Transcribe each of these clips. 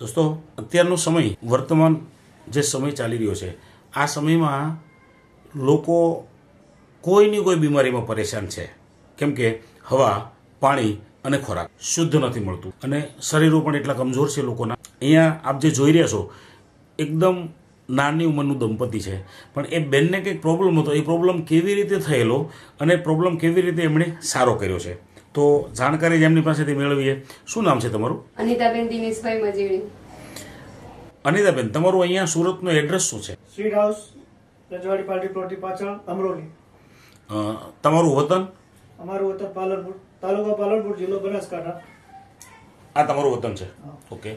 દોસ્તો, અત્યારનો સમય, વર્તમાન જે સમય ચાલી રહ્યો છે, આ સમયમાં લોકો કોઈની કોઈ બીમારીમાં પરેશાન છે. કેમ કે હવા, પાણી અને ખોરાક શુદ્ધ નથી મળતું. અને શરીરો પણ એટલા કમજોર છે લોકોના. અહીંયા આપ જે જોઈ રહ્યા છો, એકદમ નાની ઉંમરનું દંપતી છે. પણ એ બેનને કંઈક પ્રોબ્લેમ હતો. એ પ્રોબ્લેમ કેવી રીતે થયેલો અને પ્રોબ્લેમ કેવી રીતે એમણે સારો કર્યો છે? તો જાણકારી જેમની એમની પાસેથી મેળવીએ. શું નામ છે તમારું? અનિતાબેન દિનેશભાઈ મજીડી અનિતાબેન તમારું અહીંયા સુરતનું એડ્રેસ શું છે? Sweet house Rajwadi party plot પાછળ અમરોલી. તમારું વતન? અમારું વતન પાલનપુર તાલુકા પાલનપુર જિલ્લો બનાસકાંઠા. આ તમારું વતન છે? ઓકે.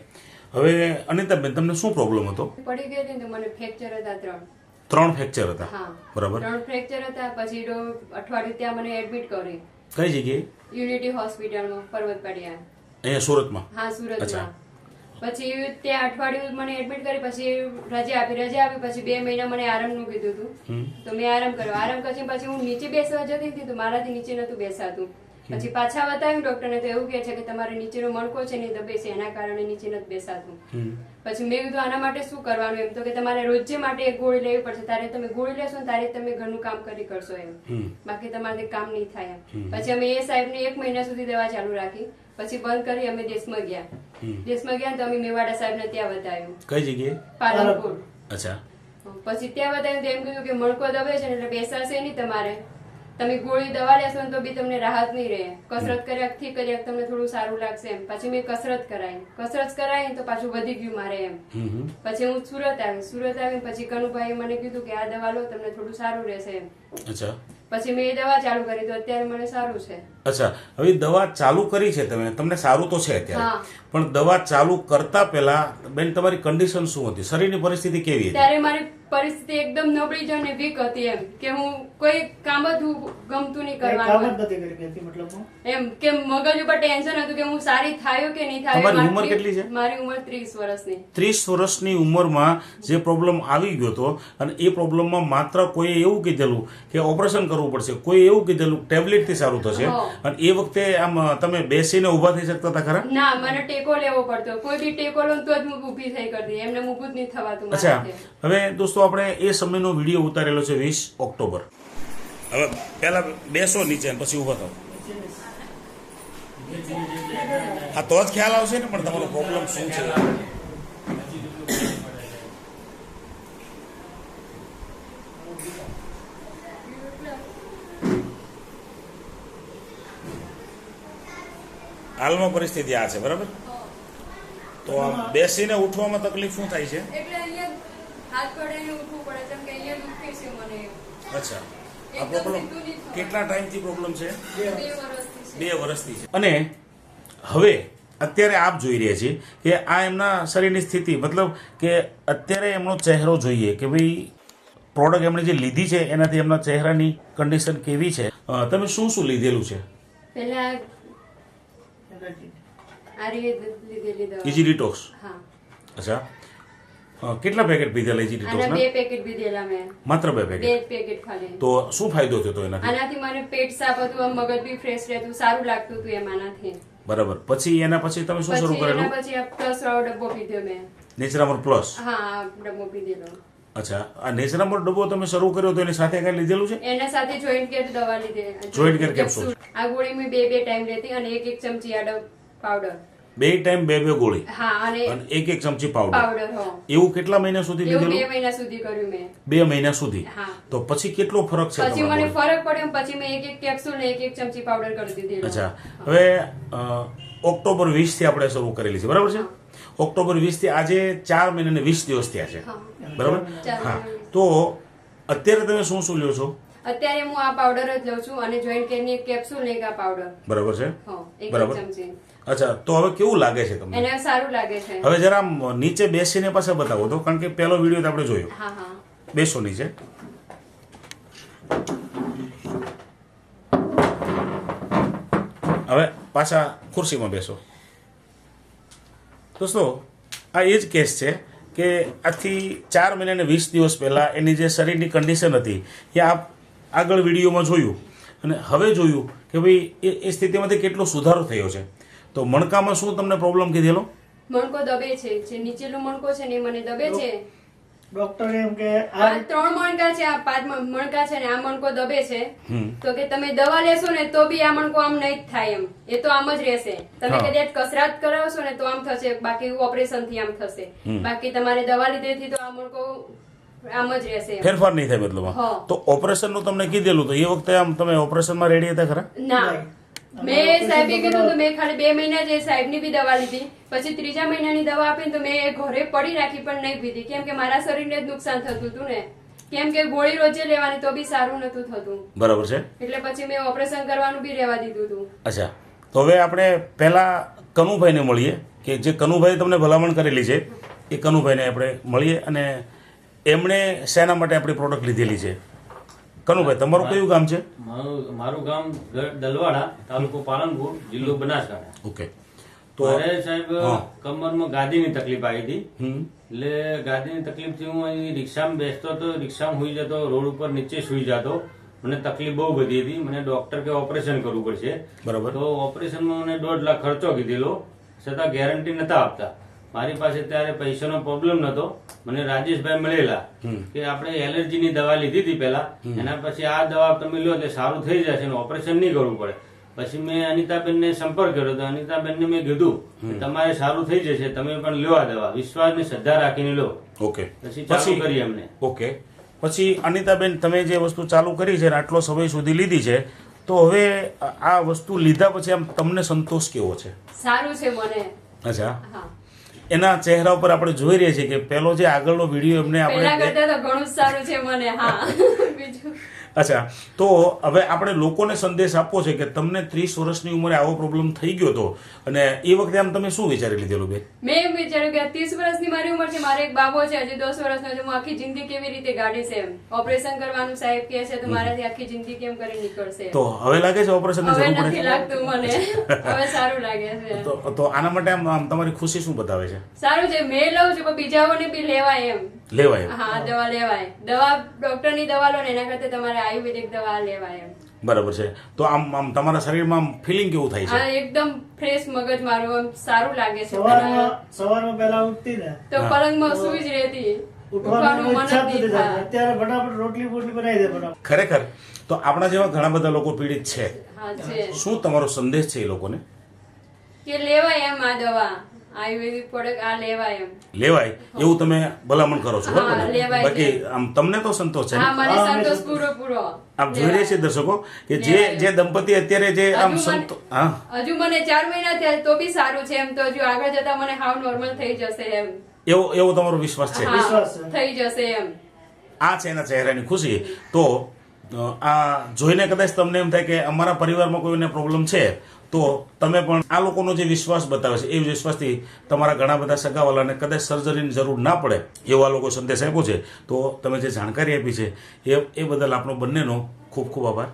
હવે અનિતાબેન તમને શું પ્રોબ્લેમ હતો? પડી ગઈ હતી ને તો મને ફ્રેક્ચર હતા ત્રણ. ત્રણ ફ્રેક્ચર હતા? હા. બરાબર. ત્રણ ફ્રેક્ચર હતા પછી તો અઠવાડિયું ત્યાં મને એડમિટ કરી. કઈ જગ્યાએ? યુનિટી હોસ્પિટલમાં પર્વત પાડિયા અહીંયા સુરતમાં? હા. સુરતમાં. પછી ત્યાં અઠવાડિયું મને એડમિટ કરી પછી રજા આપી રજા આપી પછી બે મહિના મને આરામનું કીધું હતું તો મેં આરામ કર્યો. આરામ પછી પછી હું નીચે બેસવા જતી હતી તો મારાથી નીચે નતું બેસાતું. પછી પાછા બતાવ્યું ડોક્ટરને તો એવું કહે છે કે તમારે નીચેનો મણકો છે નહીં દબે છે એના કારણે નીચે નથી બેસાતું. પછી મેં કીધું આના માટે શું કરવાનું? એમ તો કે તમારે રોજે માટે એક ગોળી લેવી પડશે. તારે તમે ગોળી લેશો ને તારે તમે ઘરનું કામ કરી કરશો એમ. બાકી તમારે કામ નહીં થાય એમ. પછી અમે એ સાહેબને એક મહિના સુધી દવા ચાલુ રાખી. પછી બંધ કરી અમે દેશમાં ગયા. દેશમાં ગયા તો અમે મેવાડા સાહેબને ત્યાં બતાવ્યું કઈ જગ્યાએ? પાલનપુર. અચ્છા. પછી ત્યાં બતાવ્યું તો એમ કીધું કે મણકો દબે છે એટલે બેસાશે નહીં તમારે. તમે ગોળી દવા લેશો ને તો બી તમને રાહત નહીં રહે. કસરત કર્યાથી કર્યા તમને થોડું સારું લાગશે એમ. પછી મેં કસરત કરાવી કસરત કરાવી તો પાછું વધી ગયું મારે એમ. પછી હું સુરત આવી. સુરત આવી પછી કનુભાઈએ મને કીધું કે આ દવા લો તમને થોડું સારું રહેશે એમ. અચ્છા. પછી મેં એ દવા ચાલુ કરી. તો અત્યારે મને સારું છે. અચ્છા. હવે દવા ચાલુ કરી છે તમે. તમને સારું તો છે અત્યારે. પણ દવા ચાલુ કરતા પહેલા બેન તમારી કન્ડિશન શું હતી? શરીરની પરિસ્થિતિ કેવી હતી? ત્યારે મારી પરિસ્થિતિ એકદમ નબળી જ અને વીક હતી એમ કે હું કોઈ કામ જ હું ગમતું નહીં કંઈ કરવાનું. એમ કે મગજ ઉપર ટેન્શન હતું કે હું સારી થાયો કે નહીં થાય તમારી મારી ઉંમર કેટલી છે? મારી ઉંમર ત્રીસ વર્ષની. ત્રીસ વર્ષની ઉંમરમાં જે પ્રોબ્લેમ આવી ગયો હતો અને એ પ્રોબ્લેમમાં માત્ર કોઈએ એવું કીધેલું કે ઓપરેશન કરવું પડશે કોઈ એવું કીધેલું ટેબ્લેટથી સારું થશે. અને એ વખતે આમ તમે બેસીને ઊભા થઈ શકતા હતા ખરા? ના મને ટેકો લેવો પડતો. કોઈ બી ટેકો લો તો જ હું ઊભી થઈ કરતી. એમને ઊભું જ નહીં થવાતું અચ્છા. હવે દોસ્તો આપણે એ સમયનો વીડિયો ઉતારેલો છે વીસ ઓક્ટોબર. હવે પહેલા બેસો નીચે પછી ઊભા થાવ હા તો જ ખ્યાલ આવશે ને પણ તમારો પ્રોબ્લેમ શું છે? હાલમાં પરિસ્થિતિ આ છે બરાબર? તો આમ બેસીને ઉઠવામાં તકલીફ શું થાય છે? એટલે અહીંયા હાથ પડાઈને પડે કેમ કે અહીંયા દુખે છે મને. અચ્છા. આ પ્રોબ્લેમ. કેટલા ટાઈમથી પ્રોબ્લેમ છે? બે વર્ષથી છે. બે વર્ષથી છે. અને હવે અત્યારે આપ જોઈ રહ્યા છીએ કે આ એમના શરીરની સ્થિતિ મતલબ કે અત્યારે એમનો ચહેરો જોઈએ કે ભાઈ પ્રોડક્ટ એમણે જે લીધી છે એનાથી એમના ચહેરાની કન્ડિશન કેવી છે? તમે શું શું લીધેલું છે? પહેલા આ લીધેલી દવા. ઇઝી ડિટોક્સ હા. અચ્છા. કેટલા પેકેટ પીધેલા ઇઝી આના બે પેકેટ પીધેલા મેં. માત્ર બે પેકેટ બે પેકેટ ખાલી. તો શું ફાયદો થયો તો એનાથી? આનાથી મને પેટ સાફ હતું મગજ બી ફ્રેશ રહેતું સારું લાગતું હતું એમાંનાથી બરાબર. પછી એના પછી તમે શું શરૂ કરેલું? એના પછી આ પ્લસ વાળો ડબ્બો પીધો મેં. નેચરામોર પ્લસ હા ડબ્બો પીધેલો. અચ્છા. આ નેચરામોર ડબ્બો તમે શરૂ કર્યો તો એની સાથે કઈ લીધેલું છે? એના સાથે જોઈન્ટ કેર દવા લીધે. જોઈન્ટ કેર કેપ્સ્યુલ આ ગોળી મેં બે બે ટાઈમ લેતી અને એક એક ચમચી આડો પાવડર બે ટાઈમ બે બે ગોળી. અને એક એક ચમચી પાવડર એવું કેટલા મહિના સુધી એવું બે મહિના સુધી કર્યું મેં. બે મહિના સુધી. તો પછી કેટલો ફરક છે પછી મને ફરક પડ્યો પછી મેં એક એક કેપ્સ્યુલ એક એક ચમચી પાવડર કરી દીધી અચ્છા. હવે ઓક્ટોબર વીસથી આપણે શરૂ કરેલી છે. બરાબર છે? ઓક્ટોબર વીસથી આજે ચાર મહિના ને વીસ દિવસ થયા છે. બરાબર? હા. તો અત્યારે તમે શું શું લ્યો છો? અત્યારે હું આ પાવડર જ લઉં છું અને જોઈન્ટ કેરની એક કેપ્સ્યુલ ને આ પાવડર બરાબર છે? એક બરાબર. ચમચી. અચ્છા તો હવે કેવું લાગે છે તમને? એને સારું લાગે છે. હવે જરા નીચે બેસીને પાસે બતાવો તો કારણ કે પહેલો વીડિયો આપણે જોયો. હા હા. બેસો નીચે. હવે પાછા ખુરશીમાં બેસો. દોસ્તો આ એ જ કેસ છે કે આજથી ચાર મહિના ને વીસ દિવસ પહેલાં એની જે શરીરની કન્ડિશન હતી એ આપ આગળ વિડીયોમાં જોયું અને હવે જોયું કે ભાઈ એ એ સ્થિતિમાંથી કેટલો સુધારો થયો છે. તો મણકામાં શું તમને પ્રોબ્લેમ કીધેલો? મણકો દબે છે. જે નીચેનો મણકો છે ને એ મને દબે છે. ડોક્ટર એમ કે આ ત્રણ મણકા છે આ પાંચ મણકા છે ને આ મણકો દબે છે. તો કે તમે દવા લેશો ને તો બી આ મણકો આમ નહીં થાય એમ. એ તો આમ જ રહેશે. તમે કદાચ કસરત કરાવશો ને તો આમ થશે. બાકી ઓપરેશનથી આમ થશે. બાકી તમારે દવા લીધેથી તો આ મણકો. ફેરફાર નહીં થાય બદલામાં. તો ઓપરેશનનું તમને કીધેલું તો એ વખતે આમ તમે ઓપરેશનમાં રેડી હતા ખરા? ના. મેં સાહેબ કીધું તો મેં ખાલી બે મહિના જે સાહેબની બી દવા લીધી. પછી ત્રીજા મહિનાની દવા આપી તો મેં ઘરે પડી રાખી પણ નહીં પીધી. કેમ કે મારા શરીરને જ નુકસાન થતું હતું ને. કેમ કે ગોળી રોજે લેવાની તો બી સારું નતું થતું. બરાબર છે. એટલે પછી મેં ઓપરેશન કરવાનું બી રહેવા દીધું હતું. અચ્છા. તો હવે આપણે પહેલા કનુભાઈને મળીએ કે જે કનુભાઈ તમને ભલામણ કરેલી છે એ કનુભાઈને આપણે મળીએ અને એમણે શેના માટે આપણી પ્રોડક્ટ લીધેલી છે? કનુભાઈ તમારું કયું ગામ છે? મારું મારું ગામ દલવાડા તાલુકો પાલનપુર જિલ્લો બનાસકાંઠા. ઓકે. તો અરે સાહેબ કમરમાં ગાદીની તકલીફ આવી હતી. એટલે ગાદીની તકલીફથી હું અહીં રિક્ષામાં બેસતો હતો રિક્ષામાં સુઈ જતો રોડ ઉપર નીચે સુઈ જતો. મને તકલીફ બહુ બધી હતી. મને ડોક્ટર કે ઓપરેશન કરવું પડશે. બરાબર. તો ઓપરેશનમાં મને દોઢ લાખ ખર્ચો કીધેલો. છતાં ગેરંટી નતા આપતા. મારી પાસે ત્યારે પૈસાનો પ્રોબ્લેમ નતો. મને રાજેશભાઈ મળેલા કે આપણે એલર્જીની દવા લીધી હતી પહેલા. એના પછી આ દવા તમે લો એટલે સારું થઈ જશે અને ઓપરેશન નહીં કરવું પડે. પછી મેં અનિતાબેનને સંપર્ક કર્યો તો અનિતાબેનને મેં કીધું કે તમારે સારું થઈ જશે તમે પણ લો આ દવા. વિશ્વાસની શ્રદ્ધા રાખીને લો. ઓકે. પછી ચાલુ કરી અમને. ઓકે. પછી અનિતાબેન તમે જે વસ્તુ ચાલુ કરી છે આટલો સમય સુધી લીધી છે તો હવે આ- આ વસ્તુ લીધા પછી આમ તમને સંતોષ કેવો છે? સારું છે મને. અચ્છા. હા. એના ચહેરા ઉપર આપણે જોઈ રહ્યા છીએ કે પેલો જે આગળનો વીડિયો એમને આપણે ઘણું સારું છે મને હા. અચ્છા તો હવે આપણે લોકોને સંદેશ આપવો છે કે તમને ત્રીસ વર્ષની ઉંમરે આવો પ્રોબ્લેમ થઈ ગયો હતો અને એ વખતે આમ તમે શું વિચારી લીધેલું બેન? મેં એમ વિચાર્યું કે ત્રીસ વર્ષની મારી ઉંમર છે મારે એક બાબો છે હજી દસ વર્ષનો છે હું આખી જિંદગી કેવી રીતે ગાડીશ એમ. ઓપરેશન કરવાનું સાહેબ કે છે તો મારાથી આખી જિંદગી કેમ કરી નીકળશે તો હવે લાગે છે ઓપરેશન હવે નથી લાગતું મને. હવે સારું લાગે છે. તો તો આના માટે આમ તમારી ખુશી શું બતાવે છે? સારું છે મેં લઉં છું પણ બીજાઓને બી લેવાય એમ. લેવાય હા દવા લેવાય. દવા ડોક્ટરની દવા લો ને એના કરતા તમારે આયુર્વેદિક દવા લેવાય એમ. બરાબર છે. તો આમ આમ તમારા શરીરમાં ફિલિંગ કેવું થાય છે? એકદમ ફ્રેશ મગજ મારું આમ સારું લાગે છે. સવારમાં સવારમાં પહેલા ઉઠતી ને તો પલંગમાં સુઈ જ રહેતી. ઉઠવાનું ઉઠવાનું મન ઈચ્છા જ જ નથી નહીં થાય. થતી. અત્યારે ફટાફટ રોટલી બોટલી બનાવી દે ફટાફટ. ખરેખર? તો આપણા જેવા ઘણા બધા લોકો પીડિત છે. શું તમારો સંદેશ છે એ લોકોને? કે લેવાય એમ આ દવા. આયુર્વેદિક પ્રોડક્ટ આ લેવાય એમ. લેવાય? એવું તમે ભલામણ કરો છો બરાબર? બાકી આમ તમને તો સંતોષ છે હા મને સંતોષ પૂરો પૂરો આપ જોઈ રહ્યા છે દર્શકો કે જે જે દંપતી અત્યારે જે આમ હજુ મને- સંતો હા. હજુ મને ચાર મહિના થયા તો બી સારું છે એમ તો હજુ આગળ જતા મને હાવ નોર્મલ થઈ જશે એમ. એવો એવો તમારો વિશ્વાસ છે? વિશ્વાસ છે. થઈ જશે એમ. આ છે એના ચહેરાની ખુશી. તો આ જોઈને કદાચ તમને એમ થાય કે અમારા પરિવારમાં કોઈને પ્રોબ્લેમ છે, તો તમે પણ આ લોકોનો જે વિશ્વાસ બતાવે છે, એ વિશ્વાસથી તમારા ઘણા બધા સગાવાલાને કદાચ સર્જરીની જરૂર ના પડે, એવા લોકો સંદેશ આપ્યો છે. તો તમે જે જાણકારી આપી છે, એ એ બદલ આપણો બંનેનો ખૂબ ખૂબ આભાર.